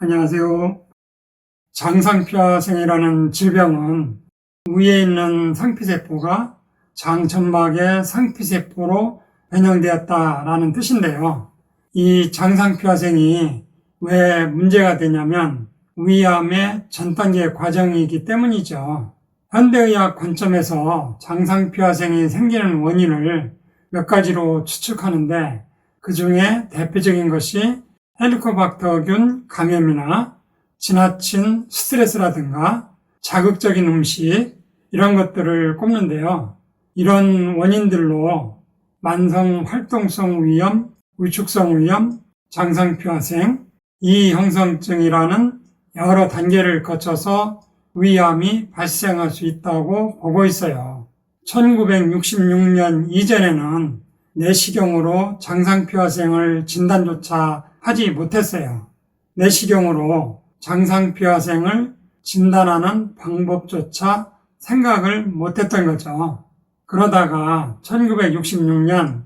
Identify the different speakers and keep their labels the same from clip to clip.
Speaker 1: 안녕하세요. 장상피화생이라는 질병은 위에 있는 상피세포가 장 점막의 상피세포로 변형되었다라는 뜻인데요. 이 장상피화생이 왜 문제가 되냐면 위암의 전 단계 과정이기 때문이죠. 현대의학 관점에서 장상피화생이 생기는 원인을 몇 가지로 추측하는데 그 중에 대표적인 것이 헬리코박터균 감염이나 지나친 스트레스라든가 자극적인 음식 이런 것들을 꼽는데요. 이런 원인들로 만성 활동성 위염, 위축성 위염, 장상피화생, 이형성증이라는 여러 단계를 거쳐서 위암이 발생할 수 있다고 보고 있어요. 1966년 이전에는 내시경으로 장상피화생을 진단조차 하지 못했어요. 내시경으로 장상피화생을 진단하는 방법조차 생각을 못했던 거죠. 그러다가 1966년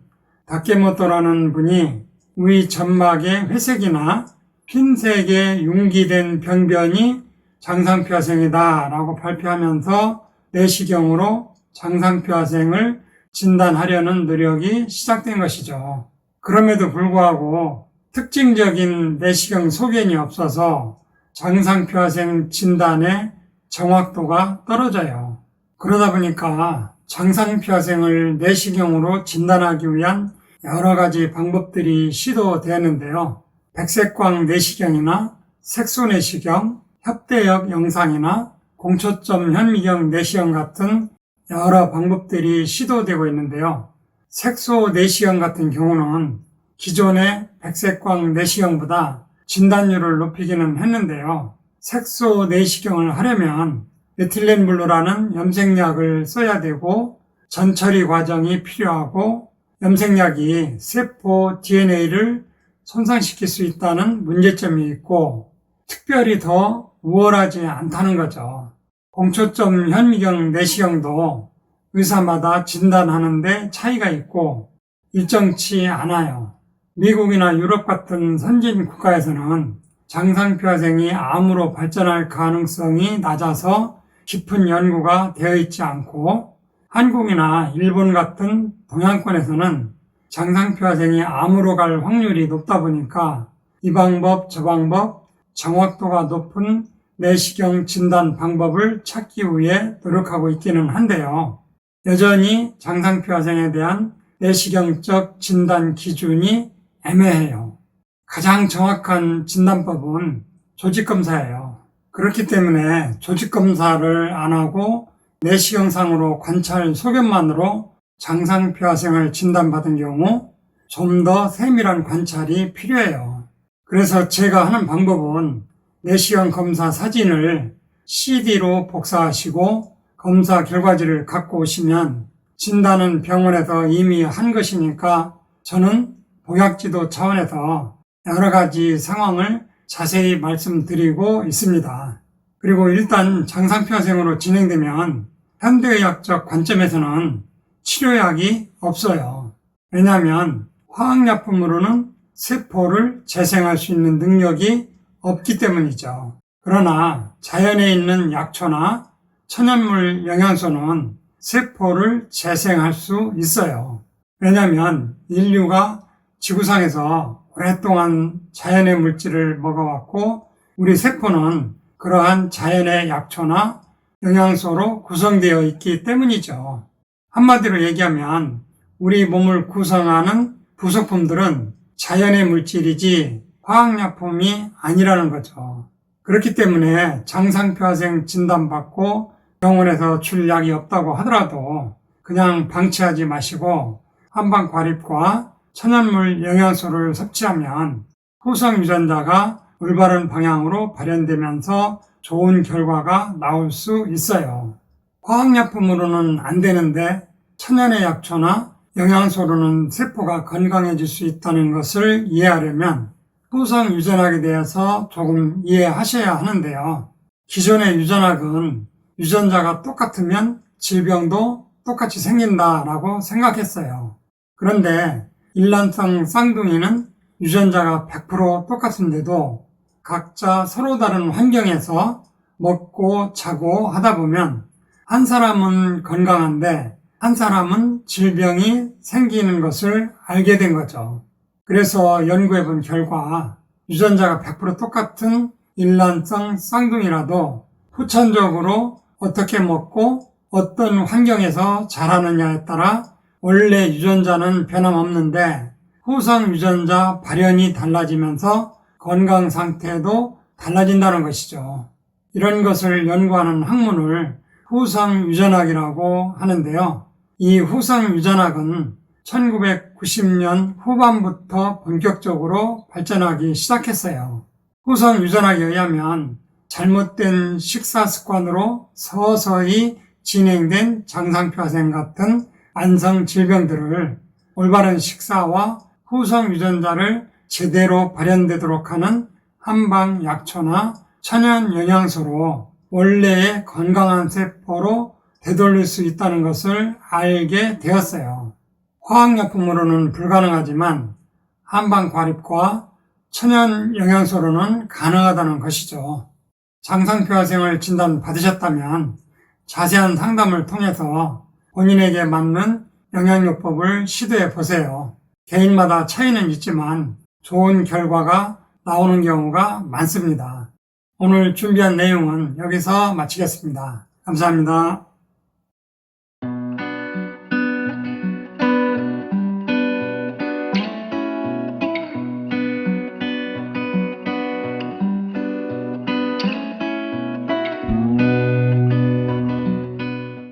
Speaker 1: 다케모토라는 분이 위 점막의 회색이나 핀색에 융기된 병변이 장상피화생이다 라고 발표하면서 내시경으로 장상피화생을 진단하려는 노력이 시작된 것이죠. 그럼에도 불구하고 특징적인 내시경 소견이 없어서 장상피화생 진단의 정확도가 떨어져요. 그러다 보니까 장상피화생을 내시경으로 진단하기 위한 여러 가지 방법들이 시도되는데요. 백색광 내시경이나 색소 내시경, 협대역 영상이나 공초점 현미경 내시경 같은 여러 방법들이 시도되고 있는데요. 색소 내시경 같은 경우는 기존의 백색광 내시경보다 진단율을 높이기는 했는데요. 색소 내시경을 하려면 메틸렌블루라는 염색약을 써야 되고 전처리 과정이 필요하고 염색약이 세포 DNA를 손상시킬 수 있다는 문제점이 있고 특별히 더 우월하지 않다는 거죠. 공초점 현미경 내시경도 의사마다 진단하는데 차이가 있고 일정치 않아요. 미국이나 유럽 같은 선진 국가에서는 장상피화생이 암으로 발전할 가능성이 낮아서 깊은 연구가 되어 있지 않고 한국이나 일본 같은 동양권에서는 장상피화생이 암으로 갈 확률이 높다 보니까 이 방법 저 방법 정확도가 높은 내시경 진단 방법을 찾기 위해 노력하고 있기는 한데요. 여전히 장상피화생에 대한 내시경적 진단 기준이 애매해요. 가장 정확한 진단법은 조직검사예요. 그렇기 때문에 조직검사를 안 하고 내시경상으로 관찰 소견만으로 장상피화생을 진단받은 경우 좀 더 세밀한 관찰이 필요해요. 그래서 제가 하는 방법은 내시경 검사 사진을 CD로 복사하시고 검사 결과지를 갖고 오시면 진단은 병원에서 이미 한 것이니까 저는 보약지도 차원에서 여러 가지 상황을 자세히 말씀드리고 있습니다. 그리고 일단 장상피화생으로 진행되면 현대의학적 관점에서는 치료약이 없어요. 왜냐하면 화학약품으로는 세포를 재생할 수 있는 능력이 없기 때문이죠. 그러나 자연에 있는 약초나 천연물 영양소는 세포를 재생할 수 있어요. 왜냐하면 인류가 지구상에서 오랫동안 자연의 물질을 먹어왔고 우리 세포는 그러한 자연의 약초나 영양소로 구성되어 있기 때문이죠. 한마디로 얘기하면 우리 몸을 구성하는 부속품들은 자연의 물질이지 화학약품이 아니라는 거죠. 그렇기 때문에 장상표화생 진단받고 병원에서 줄 약이 없다고 하더라도 그냥 방치하지 마시고 한방 과립과 천연물 영양소를 섭취하면 후성 유전자가 올바른 방향으로 발현되면서 좋은 결과가 나올 수 있어요. 화학약품으로는 안 되는데 천연의 약초나 영양소로는 세포가 건강해질 수 있다는 것을 이해하려면 후성 유전학에 대해서 조금 이해하셔야 하는데요. 기존의 유전학은 유전자가 똑같으면 질병도 똑같이 생긴다라고 생각했어요. 그런데 일란성 쌍둥이는 유전자가 100% 똑같은데도 각자 서로 다른 환경에서 먹고 자고 하다 보면 한 사람은 건강한데 한 사람은 질병이 생기는 것을 알게 된 거죠. 그래서 연구해 본 결과 유전자가 100% 똑같은 일란성 쌍둥이라도 후천적으로 어떻게 먹고 어떤 환경에서 자라느냐에 따라 원래 유전자는 변함없는데 후성 유전자 발현이 달라지면서 건강 상태도 달라진다는 것이죠. 이런 것을 연구하는 학문을 후성 유전학이라고 하는데요. 이 후성 유전학은 1990년 후반부터 본격적으로 발전하기 시작했어요. 후성 유전학에 의하면 잘못된 식사 습관으로 서서히 진행된 장상표화생 같은 만성 질병들을 올바른 식사와 후성 유전자를 제대로 발현되도록 하는 한방 약초나 천연 영양소로 원래의 건강한 세포로 되돌릴 수 있다는 것을 알게 되었어요. 화학약품으로는 불가능하지만 한방 과립과 천연 영양소로는 가능하다는 것이죠. 장상표화생을 진단 받으셨다면 자세한 상담을 통해서 본인에게 맞는 영양요법을 시도해 보세요. 개인마다 차이는 있지만 좋은 결과가 나오는 경우가 많습니다. 오늘 준비한 내용은 여기서 마치겠습니다. 감사합니다.